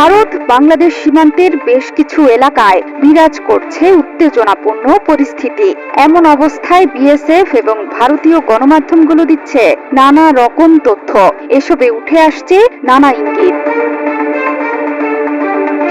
ভারত বাংলাদেশ সীমান্তের বেশ কিছু এলাকায় বিরাজ করছে উত্তেজনাপূর্ণ পরিস্থিতি। এমন অবস্থায় বিএসএফ এবং ভারতীয় গণমাধ্যমগুলো দিচ্ছে নানা রকম তথ্য। এসবে উঠে আসছে নানা ইঙ্গিত।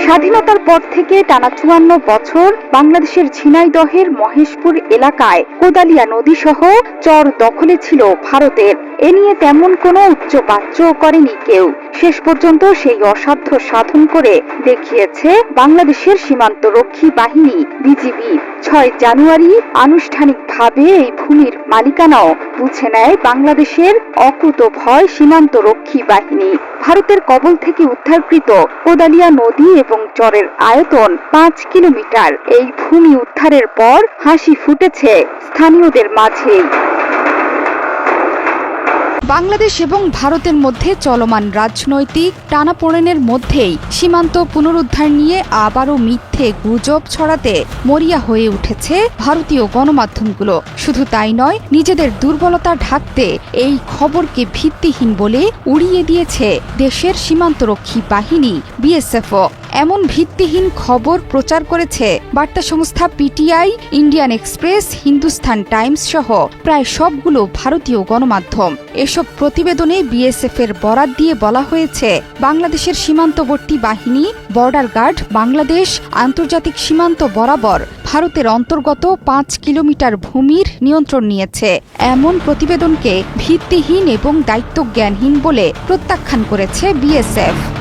স্বাধীনতার পর থেকে টানা চুয়ান্ন বছর বাংলাদেশের ঝিনাইদহের মহেশপুর এলাকায় কোদালিয়া নদী সহ চর দখলে ছিল ভারতের। এ নিয়ে তেমন কোনো উচ্চবাচ্য করেনি কেউ। শেষ পর্যন্ত সেই অসাধ্য সাধন করে দেখিয়েছে বাংলাদেশের সীমান্ত রক্ষী বাহিনী, বিজিবি। ছয় জানুয়ারি আনুষ্ঠানিকভাবে এই ভূমির মালিকানাও বুঝে নেয় বাংলাদেশের অকুত ভয় সীমান্ত রক্ষী বাহিনী। ভারতের কবল থেকে উদ্ধারকৃত কোদালিয়া নদী এবং চরের আয়তন পাঁচ কিলোমিটার। এই ভূমি উদ্ধারের পর হাসি ফুটেছে স্থানীয়দের মাঝেই। বাংলাদেশ এবং ভারতের মধ্যে চলমান রাজনৈতিক টানাপোড়েনের মধ্যেই সীমান্ত পুনরুদ্ধার নিয়ে আবারও মিথ্যে গুজব ছড়াতে মরিয়া হয়ে উঠেছে ভারতীয় গণমাধ্যমগুলো। শুধু তাই নয়, নিজেদের দুর্বলতা ঢাকতে এই খবরকে ভিত্তিহীন বলে উড়িয়ে দিয়েছে দেশের সীমান্তরক্ষী বাহিনী, বিএসএফও। এমন ভিত্তিহীন খবর প্রচার করেছে বার্তা সংস্থা PTI, Indian Express, Hindustan Times সহ প্রায় সবগুলো ভারতীয় গণমাধ্যম। এসব প্রতিবেদনে বিএসএফ এর বরাত দিয়ে বলা হয়েছে, বাংলাদেশের সীমান্তবর্তী বাহিনী, বর্ডার গার্ড, বাংলাদেশ, আন্তর্জাতিক সীমান্ত বরাবর ভারতের অন্তর্গত পাঁচ কিলোমিটার ভূমির নিয়ন্ত্রণ নিয়েছে। এমন প্রতিবেদনকে ভিত্তিহীন এবং দায়িত্বজ্ঞানহীন বলে প্রত্যাখ্যান করেছে বিএসএফ।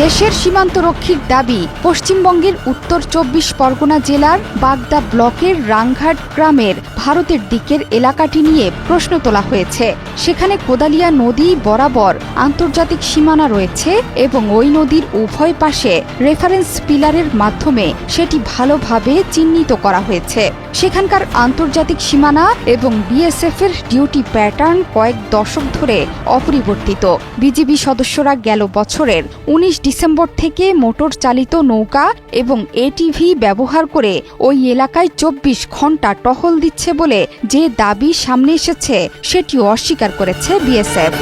দেশের সীমান্ত রক্ষীর দাবি পশ্চিমবঙ্গের উত্তর চব্বিশ পরগনা জেলার বাগদা ব্লকের রাংঘাট গ্রামের ভারতের দিকের এলাকাটি নিয়ে প্রশ্ন তোলা হয়েছে। সেখানে কোদালিয়া নদী বরাবর আন্তর্জাতিক সীমানা রয়েছে এবং ওই নদীর উভয় পাশে রেফারেন্স পিলারের মাধ্যমে সেটি ভালোভাবে চিহ্নিত করা হয়েছে। সেখানকার আন্তর্জাতিক সীমানা এবং বিএসএফ এর ডিউটি প্যাটার্ন কয়েক দশক ধরে অপরিবর্তিত। বিজিবি সদস্যরা গেল বছরের উনিশ ডিসেম্বর থেকে মোটর চালিত নৌকা এবং এটিভি ব্যবহার করে ওই এলাকায় চব্বিশ ঘণ্টা টহল দিচ্ছে বলে যে দাবি সামনে এসেছে সেটিও অস্বীকার করেছে বিএসএফ।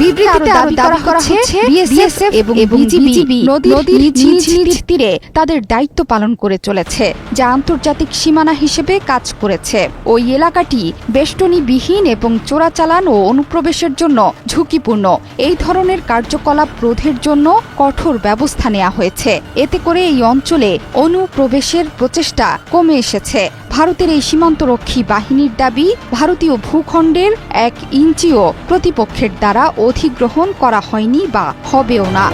বিবৃতিতে আরও দাবি করা হচ্ছে বিএসএফ এবং বিজিবি নদীর নিজ নিজ তীরে তাদের দায়িত্ব পালন করে চলেছে যা আন্তর্জাতিক সীমানা হিসেবে কাজ করেছে। ওই এলাকাটি বেষ্টনীবিহীন এবং চোরাচালান ও অনুপ্রবেশের জন্য ঝুঁকিপূর্ণ। এই ধরনের কার্যকলাপ রোধের জন্য কঠোর ব্যবস্থা নেওয়া হয়েছে। এতে করে এই অঞ্চলে অনুপ্রবেশের প্রচেষ্টা কমে এসেছে। ভারতের এই সীমান্তরক্ষী বাহিনীর দাবি, ভারতীয় ভূখণ্ডের এক ইঞ্চিও প্রতিপক্ষের দ্বারা অধিগ্রহণ করা হয়নি বা হবেও না।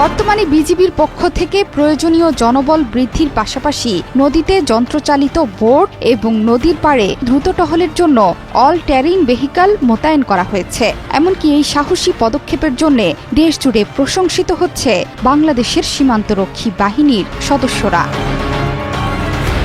বর্তমানে বিজিবির পক্ষ থেকে প্রয়োজনীয় জনবল বৃদ্ধির পাশাপাশি নদীতে যন্ত্রচালিত বোট এবং নদীর পাড়ে দ্রুত টহলের জন্য অল ট্যারিন ভেহিকাল মোতায়েন করা হয়েছে। এমনকি এই সাহসী পদক্ষেপের জন্য দেশ জুড়ে প্রশংসিত হচ্ছে বাংলাদেশের সীমান্তরক্ষী বাহিনীর সদস্যরা।